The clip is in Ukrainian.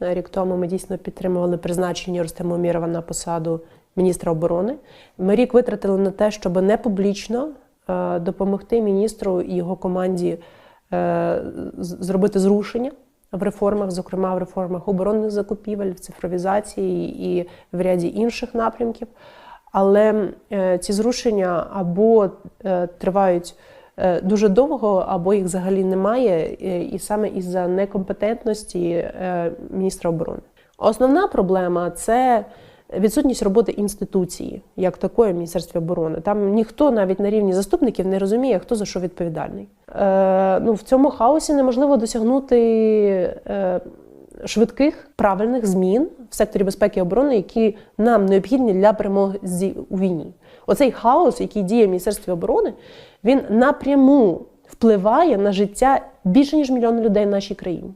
Рік тому ми дійсно підтримували призначення Рустема Умєрова на посаду міністра оборони. Ми рік витратили на те, щоб не публічно е, допомогти міністру і його команді е, зробити зрушення в реформах, зокрема в реформах оборонних закупівель, в цифровізації і в ряді інших напрямків. Але е, ці зрушення або тривають дуже довго, або їх взагалі немає, е, і саме із-за некомпетентності е, міністра оборони. Основна проблема це відсутність роботи інституції, як такої в Міністерстві оборони. Там ніхто навіть на рівні заступників не розуміє, хто за що відповідальний. Е, ну, в цьому хаосі неможливо досягнути. Е, швидких правильних змін в секторі безпеки і оборони, які нам необхідні для перемоги у війні. Оцей хаос, який діє в Міністерстві оборони, він напряму впливає на життя більше ніж мільйона людей в нашій країні.